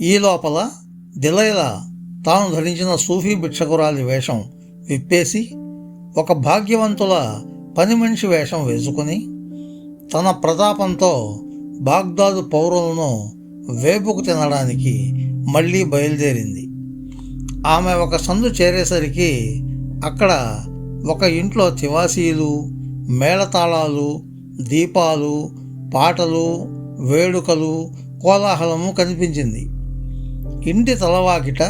ఈ లోపల దిలైలా తాను ధరించిన సూఫీ భిక్షకురాలి వేషం విప్పేసి ఒక భాగ్యవంతుల పని మనిషి వేషం వేసుకుని తన ప్రతాపంతో బాగ్దాదు పౌరులను వేపుకు తినడానికి మళ్ళీ బయలుదేరింది. ఆమె ఒక సందు చేరేసరికి అక్కడ ఒక ఇంట్లో తివాసీలు మేళతాళాలు దీపాలు పాటలు వేడుకలు కోలాహలము కనిపించింది. ఇంటి తలవాకిట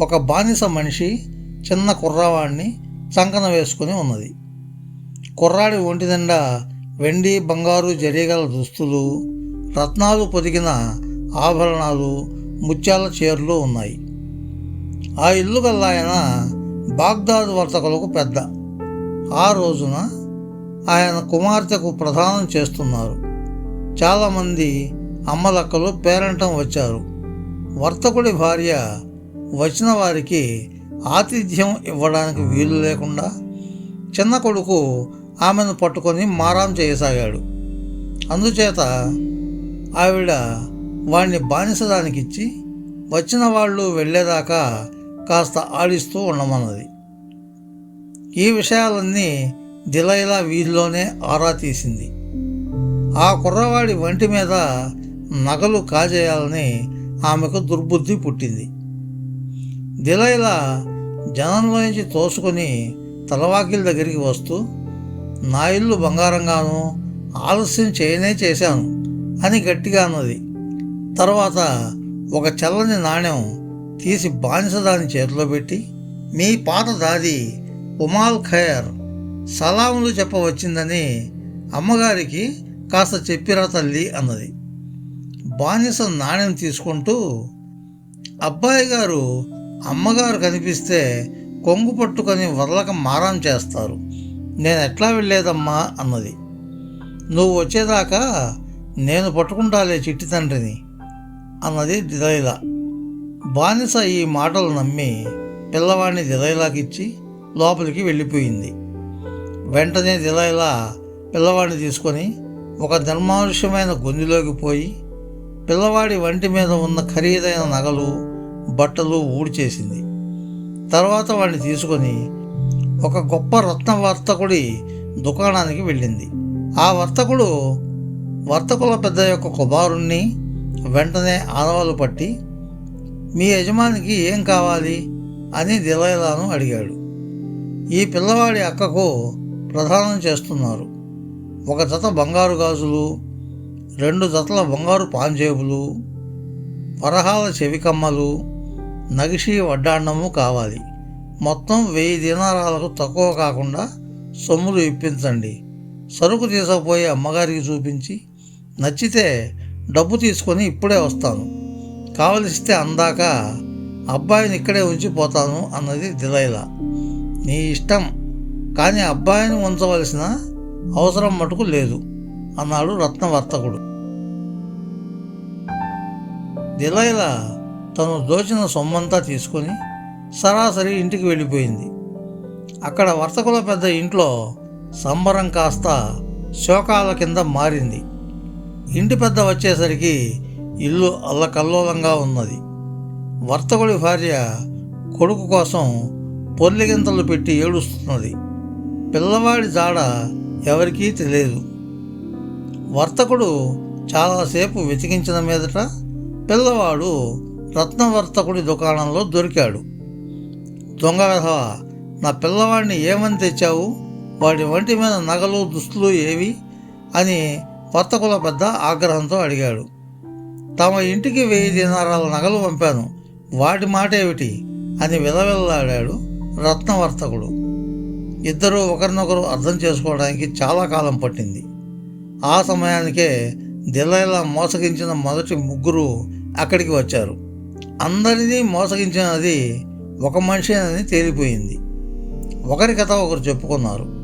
ఒక బానిస మనిషి చిన్న కుర్రవాడిని చంకన వేసుకుని ఉన్నది. కుర్రాడి ఒంటి నిండా వెండి బంగారు జరీగల దుస్తులు రత్నాలు పొదిగిన ఆభరణాలు ముత్యాల చీరలు ఉన్నాయి. ఆ ఇల్లు ఆయన బాగ్దాద్ వర్తకులకు పెద్ద. ఆ రోజున ఆయన కుమార్తెకు ప్రదానం చేస్తున్నారు. చాలామంది అమ్మలక్కలు పేరంటం వచ్చారు. వర్తకుడి భార్య వచ్చిన వారికి ఆతిథ్యం ఇవ్వడానికి వీలు లేకుండా చిన్న కొడుకు ఆమెను పట్టుకొని మారాం చేయసాగాడు. అందుచేత ఆవిడ వాణ్ణి బానిసదానికిచ్చి వచ్చిన వాళ్ళు వెళ్ళేదాకా కాస్త ఆడిస్తూ ఉండమన్నది. ఈ విషయాలన్నీ దిలైలా వీధిలోనే ఆరా తీసింది. ఆ కుర్రవాడి వంటి మీద నగలు కాజేయాలని ఆమెకు దుర్బుద్ధి పుట్టింది. దిలైలా జనంలో నుంచి తోసుకొని తలవాకిల దగ్గరికి వస్తూ నా ఇల్లు బంగారంగాను ఆలస్యం చేయనే చేశాను అని గట్టిగా అన్నది. తర్వాత ఒక చల్లని నాణ్యం తీసి బానిస దాని చేతిలో పెట్టి మీ పాత దాది ఉమాల్ ఖయర్ సలాములు చెప్పవచ్చిందని అమ్మగారికి కాస్త చెప్పిరా తల్లి అన్నది. బానిస నాణ్యం తీసుకుంటూ అబ్బాయి గారు అమ్మగారు కనిపిస్తే కొంగు పట్టుకొని వదలక మారం చేస్తారు. నేను ఎట్లా వెళ్ళేదమ్మా అన్నది. నువ్వు వచ్చేదాకా నేను పట్టుకుంటాలే చిట్టి తండ్రిని అన్నది దిలైలా బానిస ఈ మాటలు నమ్మి పిల్లవాడిని దిలైలాకిచ్చి లోపలికి వెళ్ళిపోయింది. వెంటనే దిలైలా పిల్లవాడిని తీసుకొని ఒక నిర్మానుష్యమైన గొంతులోకి పోయి పిల్లవాడి వంటి మీద ఉన్న ఖరీదైన నగలు బట్టలు ఊడ్చేసింది. తర్వాత వాడిని తీసుకొని ఒక గొప్ప రత్న వర్తకుడి దుకాణానికి వెళ్ళింది. ఆ వర్తకుడు వర్తకుల పెద్ద యొక్క కుమారుణ్ణి వెంటనే ఆనవాలు పట్టి మీ యజమానికి ఏం కావాలి? అని దిలైలాను అడిగాడు. ఈ పిల్లవాడి అక్కకు ప్రదానం చేస్తున్నారు. ఒక జత బంగారు గాజులు రెండు జతల బంగారు పాంజేబులు వరహాల చెవికమ్మలు నగిషి వడ్డాండము కావాలి. మొత్తం వెయ్యి దినారాలకు తక్కువ కాకుండా సొమ్ములు ఇప్పించండి. సరుకు తీసుకుపోయి అమ్మగారికి చూపించి నచ్చితే డబ్బు తీసుకొని ఇప్పుడే వస్తాను. కావలిస్తే అందాక అబ్బాయిని ఇక్కడే ఉంచిపోతాను అన్నది దిలైలా. నీ ఇష్టం కానీ అబ్బాయిని ఉంచవలసిన అవసరం మటుకు లేదు అన్నాడు రత్నవర్తకుడు. దిలైలా తను దోచిన సొమ్మంతా తీసుకొని సరాసరి ఇంటికి వెళ్ళిపోయింది. అక్కడ వర్తకుల పెద్ద ఇంట్లో సంబరం కాస్త శోకాల కింద మారింది. ఇంటి పెద్ద వచ్చేసరికి ఇల్లు అల్లకల్లోలంగా ఉన్నది. వర్తకుడి భార్య కొడుకు కోసం పొర్లిగింతలు పెట్టి ఏడుస్తున్నది. పిల్లవాడి జాడ ఎవరికీ తెలియదు. వర్తకుడు చాలాసేపు వెతికించిన మీదట పిల్లవాడు రత్నవర్తకుడి దుకాణంలో దొరికాడు. దొంగ వెధవ నా పిల్లవాడిని ఏమని తెచ్చావు? వాడి వంటి మీద నగలు దుస్తులు ఏవి? అని వర్తకుల పెద్ద ఆగ్రహంతో అడిగాడు. తమ ఇంటికి వెయ్యి దినారాల నగలు పంపాను. వాటి మాట ఏమిటి అని విలవిల్లాడాడు రత్నవర్తకుడు. ఇద్దరూ ఒకరినొకరు అర్థం చేసుకోవడానికి చాలా కాలం పట్టింది. ఆ సమయానికే దిల్లైలా మోసగించిన మొదటి ముగ్గురు అక్కడికి వచ్చారు. అందరినీ మోసగించినది ఒక మనిషినని తేలిపోయింది. ఒకరి కథ ఒకరు చెప్పుకున్నారు.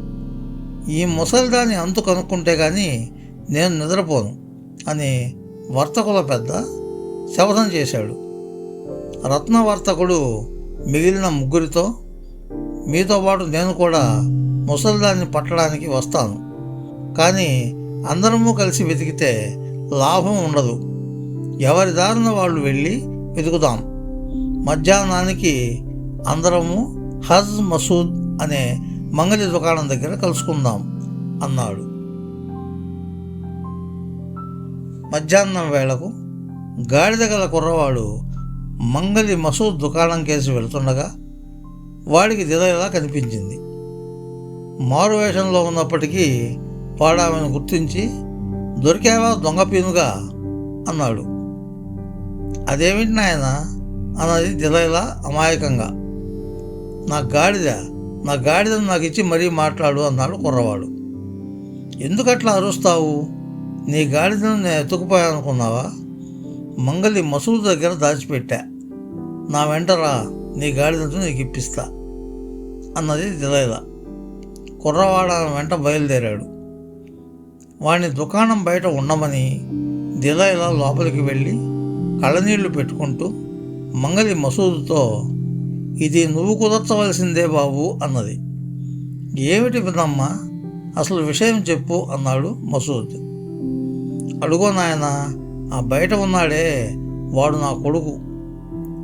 ఈ ముసలిదాన్ని అంతు కనుక్కుంటే కానీ నేను నిద్రపోను అని వర్తకుల పెద్ద శపథం చేశాడు. రత్నవర్తకుడు మిగిలిన ముగ్గురితో మీతో పాటు నేను కూడా ముసలిదాన్ని పట్టడానికి వస్తాను. కానీ అందరము కలిసి వెతికితే లాభం ఉండదు. ఎవరి దారిన వాళ్ళు వెళ్ళి వెతుకుదాం. మధ్యాహ్నానికి అందరము హజ్ మసూద్ అనే మంగళి దుకాణం దగ్గర కలుసుకుందాం అన్నాడు. మధ్యాహ్నం వేళకు గాడిద గల కుర్రవాడు మంగలి మసూద్ దుకాణం కేసి వెళ్తుండగా వాడికి దిదయలా కనిపించింది. మారువేషంలో ఉన్నప్పటికీ వాడామెను గుర్తించి దొరికావా దొంగ పీనుగా? అన్నాడు. అదేమిటి నాయన? అన్నది దిలైలా అమాయకంగా. నా గాడిద నా గాడిదను నాకు ఇచ్చి మరీ మాట్లాడు అన్నాడు కుర్రవాడు. ఎందుకట్లా అరుస్తావు? నీ గాడిదను నేను ఎత్తుకుపోయానుకున్నావా మంగలి మసూదు దగ్గర దాచిపెట్టా. నా వెంటరా నీ గాడిదను నీకు ఇప్పిస్తా అన్నది దిలైలా కుర్రవాడ వెంట బయలుదేరాడు. వాడిని దుకాణం బయట ఉండమని దిలైలా లోపలికి వెళ్ళి కళ్ళనీళ్ళు పెట్టుకుంటూ మంగలి మసూదుతో ఇది నువ్వు కుదర్చవలసిందే బాబు అన్నది. ఏమిటి పిన్నమ్మ అసలు విషయం చెప్పు అన్నాడు మసూద్. అడుగో నాయన ఆ బయట ఉన్నాడే వాడు నా కొడుకు.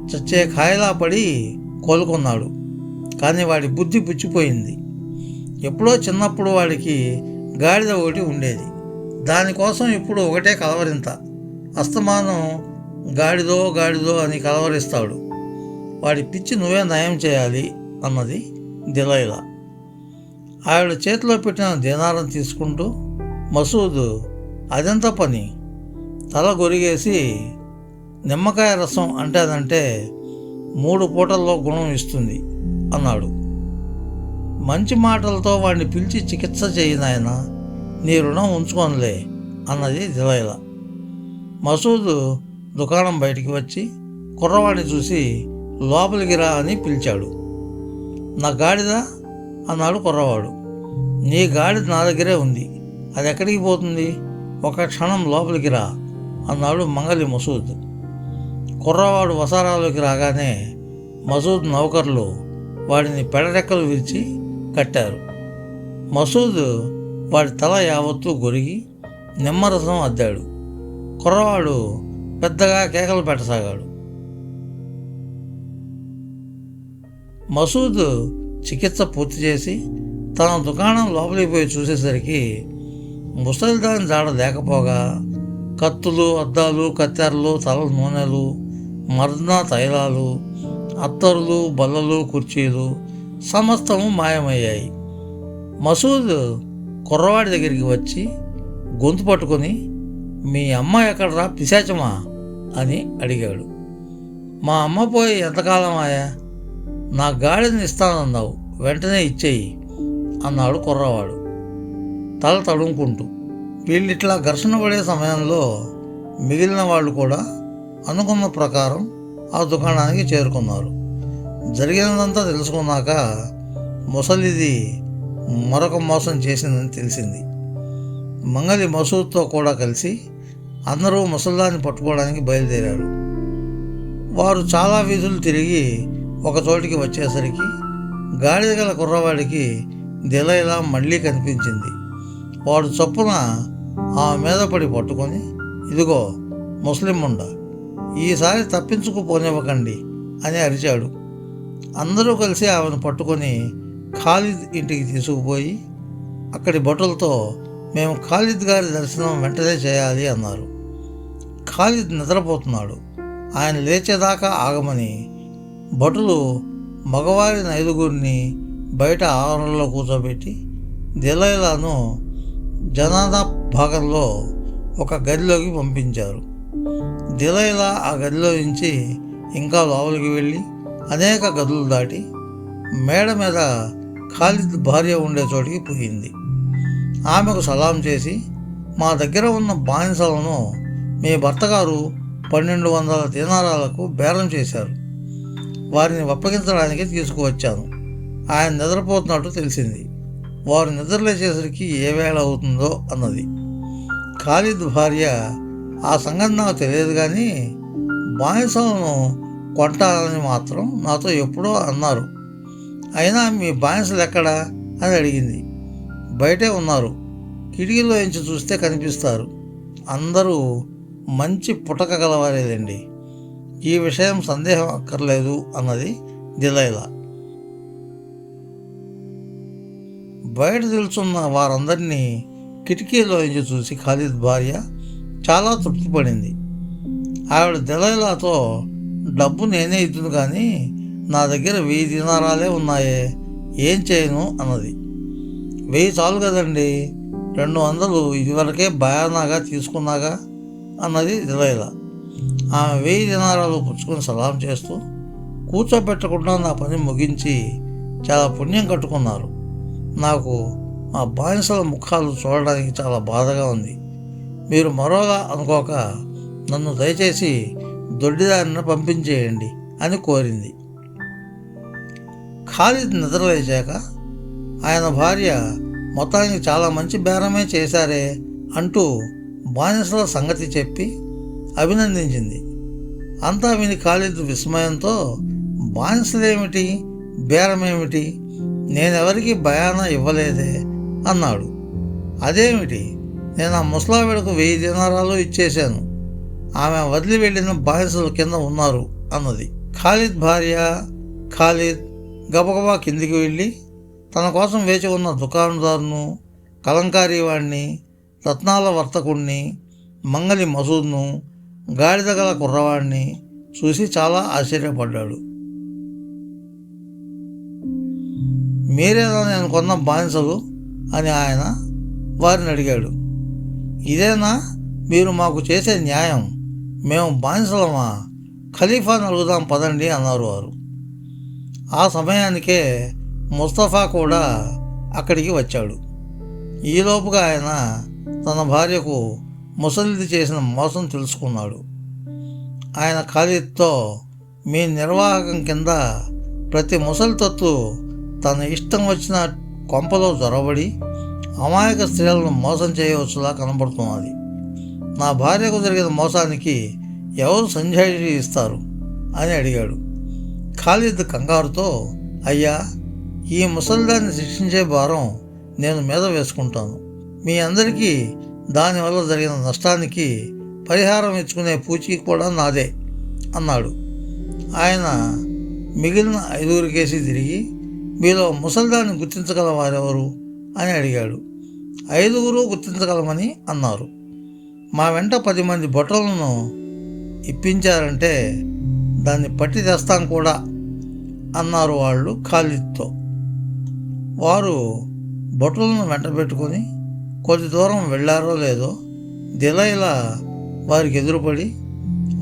చచ్చే కాయలా పడి కోలుకున్నాడు. కానీ వాడి బుద్ధి పుచ్చిపోయింది. ఎప్పుడో చిన్నప్పుడు వాడికి గాడిద ఒకటి ఉండేది. దానికోసం ఇప్పుడు ఒకటే కలవరింత. అస్తమానం గాడిదో గాడిదో అని కలవరిస్తాడు. వాడి పిచ్చి నువ్వే నయం చేయాలి అన్నది దిలైలా. ఆవిడ చేతిలో పెట్టిన దీనారం తీసుకుంటూ మసూద్ అదెంత పని తల గొరిగేసి నిమ్మకాయ రసం అంటేదంటే మూడు పూటల్లో గుణం ఇస్తుంది అన్నాడు. మంచి మాటలతో వాడిని పిలిచి చికిత్స చేయి నాయన నీ రుణం ఉంచుకోనులే అన్నది దిలైలా. మసూద్ దుకాణం బయటికి వచ్చి కుర్రవాడిని చూసి లోపలికి రా అని పిలిచాడు. నా గాడిద అన్నాడు కుర్రవాడు. నీ గాడిద నా దగ్గరే ఉంది. అది ఎక్కడికి పోతుంది? ఒక క్షణం లోపలికి రా అన్నాడు మంగలి మసూద్. కుర్రవాడు వసారాలోకి రాగానే మసూద్ నౌకర్లు వాడిని పెడరెక్కలు విరిచి కట్టారు. మసూద్ వాడి తల యావత్తు గొరిగి నిమ్మరసం అద్దాడు. కుర్రవాడు పెద్దగా కేకలు పెట్టసాగాడు. మసూద్ చికిత్స పూర్తి చేసి తన దుకాణం లోపలికి పోయి చూసేసరికి ముసలిదాని జాడ లేకపోగా కత్తులు అద్దాలు కత్తెరలు తల నూనెలు మర్దన తైలాలు అత్తరులు బల్లలు కుర్చీలు సమస్తము మాయమయ్యాయి. మసూద్ కుర్రవాడి దగ్గరికి వచ్చి గొంతు పట్టుకొని మీ అమ్మ ఎక్కడరా? పిశాచమా? అని అడిగాడు. మా అమ్మ పోయి ఎంతకాలం ఆయా? నా గాడిని ఇస్తానన్నావు వెంటనే ఇచ్చేయి అన్నాడు కుర్రవాడు. తల తడుముకుంటూ. వీళ్ళిట్లా ఘర్షణ పడే సమయంలో మిగిలిన వాళ్ళు కూడా అనుకున్న ప్రకారం ఆ దుకాణానికి చేరుకున్నారు. జరిగినదంతా తెలుసుకున్నాక ముసలిది మరొక మోసం చేసిందని తెలిసింది. మంగలి మసూద్తో కూడా కలిసి అందరూ ముసల్దాన్ని పట్టుకోవడానికి బయలుదేరారు. వారు చాలా వీధులు తిరిగి ఒక చోటికి వచ్చేసరికి గాడిద గల కుర్రవాడికి దిలైలా మళ్ళీ కనిపించింది. వాడు చొప్పున ఆమె మీద పడి పట్టుకొని ఇదిగో ముస్లిం ఉండ ఈసారి తప్పించుకుపోనివ్వకండి అని అరిచాడు. అందరూ కలిసి ఆమెను పట్టుకొని ఖాలిద్ ఇంటికి తీసుకుపోయి అక్కడి భటులతో మేము ఖాలిద్ గారి దర్శనం వెంటనే చేయాలి అన్నారు. ఖాలిద్ నిద్రపోతున్నాడు. ఆయన లేచేదాకా ఆగమని భటులు మగవారి ఐదుగురిని బయట ఆవరణలో కూర్చోబెట్టి దిలైలాను జనాదా భాగంలో ఒక గదిలోకి పంపించారు. దిలైలా ఆ గదిలో నుంచి ఇంకా లోపలికి వెళ్ళి అనేక గదులు దాటి మేడ మీద ఖాలిద్ భార్య ఉండే చోటికి పోయింది. ఆమెకు సలాం చేసి మా దగ్గర ఉన్న బానిసలను మీ భర్తగారు పన్నెండు వందల దినారాలకు బేరం చేశారు. వారిని అప్పగించడానికి తీసుకువచ్చాను. ఆయన నిద్రపోతున్నట్టు తెలిసింది. వారు నిద్రలేచేసరికి ఏ వేళ అవుతుందో అన్నది. ఖాలిద్ భార్య ఆ సంగతి నాకు తెలియదు కానీ బానిసలను కొంటారని మాత్రం నాతో ఎప్పుడో అన్నారు. అయినా మీ బానిసలు ఎక్కడా? అని అడిగింది. బయటే ఉన్నారు. కిటికీలో ఎంచి చూస్తే కనిపిస్తారు. అందరూ మంచి పుటక గలవారేదండి. ఈ విషయం సందేహం అక్కర్లేదు అన్నది దిలైలా. బయట తెలుసున్న వారందరినీ కిటికీలో నుంచి చూసి ఖాళీద్ భార్య చాలా తృప్తిపడింది. ఆవిడ దిలైలాతో డబ్బు నేనే ఇద్దును కానీ నా దగ్గర వెయ్యి దినారాలే ఉన్నాయే ఏం చేయను? అన్నది. వెయ్యి చాలు కదండి రెండు వందలు ఇదివరకే బయానాగా తీసుకున్నాగా అన్నది దిలైలా ఆమె వెయ్యి దినారాలు పుచ్చుకొని సలాం చేస్తూ కూర్చోబెట్టకుండా నా పని ముగించి చాలా పుణ్యం కట్టుకున్నారు. నాకు మా బానిసల ముఖాలు చూడడానికి చాలా బాధగా ఉంది. మీరు మరోలా అనుకోక నన్ను దయచేసి దొడ్డిదారిని పంపించేయండి అని కోరింది. ఖాళీ నిద్రలేచాక ఆయన భార్య మొత్తానికి చాలా మంచి బేరమే చేశారే అంటూ బానిసల సంగతి చెప్పి అభినందించింది. అంతా విని ఖాళీద్ విస్మయంతో బానిసలేమిటి? బేరమేమిటి? నేనెవరికి భయాన ఇవ్వలేదే అన్నాడు. అదేమిటి? నేను ఆ ముసలావిడకు వెయ్యి దినారాలు ఇచ్చేశాను. ఆమె వదిలి వెళ్ళిన బానిసలు కింద ఉన్నారు అన్నది. ఖాలిద్ భార్య ఖాలిద్ గబగబా కిందికి వెళ్ళి తన కోసం వేచి ఉన్న దుకాణదారును కలంకారీ వాడిని రత్నాల వర్తకుణ్ణి మంగలి మసూద్ను గాడిద గల కుర్రవాడిని చూసి చాలా ఆశ్చర్యపడ్డాడు. మీరేనా నేను కొన్న బానిసలు? అని ఆయన వారిని అడిగాడు. ఇదేనా? మీరు మాకు చేసే న్యాయం. మేము బానిసలమా? ఖలీఫా నలుగుదాం పదండి అన్నారు వారు. ఆ సమయానికే ముస్తఫా కూడా అక్కడికి వచ్చాడు. ఈలోపుగా ఆయన తన భార్యకు ముసలిది చేసిన మోసం తెలుసుకున్నాడు. ఆయన ఖాళీతో మీ నిర్వాహకం కింద ప్రతి ముసలి తత్తు తన ఇష్టం వచ్చిన కొంపలో జొరబడి అమాయక స్త్రీలను మోసం చేయవచ్చులా కనబడుతున్నది. నా భార్యకు జరిగిన మోసానికి ఎవరు సంజాయిషి ఇస్తారు? అని అడిగాడు. ఖాళీద్ కంగారుతో అయ్యా ఈ ముసలిదాన్ని శిక్షించే భారం నేను మీద వేసుకుంటాను. మీ అందరికీ దానివల్ల జరిగిన నష్టానికి పరిహారం ఇచ్చుకునే పూచి కూడా నాదే అన్నాడు. ఆయన మిగిలిన ఐదుగురికేసి తిరిగి మీలో ముసల్దాన్ని గుర్తించగల వారెవరు అని అడిగాడు. ఐదుగురు గుర్తించగలమని అన్నారు. మా వెంట పది మంది బొట్టలను ఇప్పించారంటే దాన్ని పట్టి తెస్తాం కూడా అన్నారు వాళ్ళు ఖాళీతో వారు బొట్టలను వెంట పెట్టుకొని కొద్ది దూరం వెళ్ళారో లేదో దిలైలా వారికి ఎదురుపడి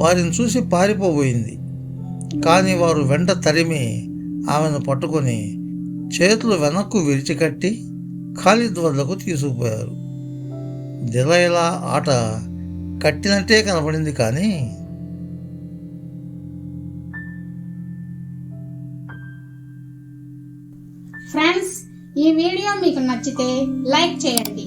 వారిని చూసి పారిపోబోయింది. కానీ వారు వెంట తరిమి ఆమెను పట్టుకొని చేతులు వెనక్కు విరిచికట్టి ఖాళీ వద్దకు తీసుకుపోయారు. దిలైలా ఆట కట్టినట్టే కనపడింది కానీ ఫ్రెండ్స్ ఈ వీడియో మీకు నచ్చితే లైక్ చేయండి.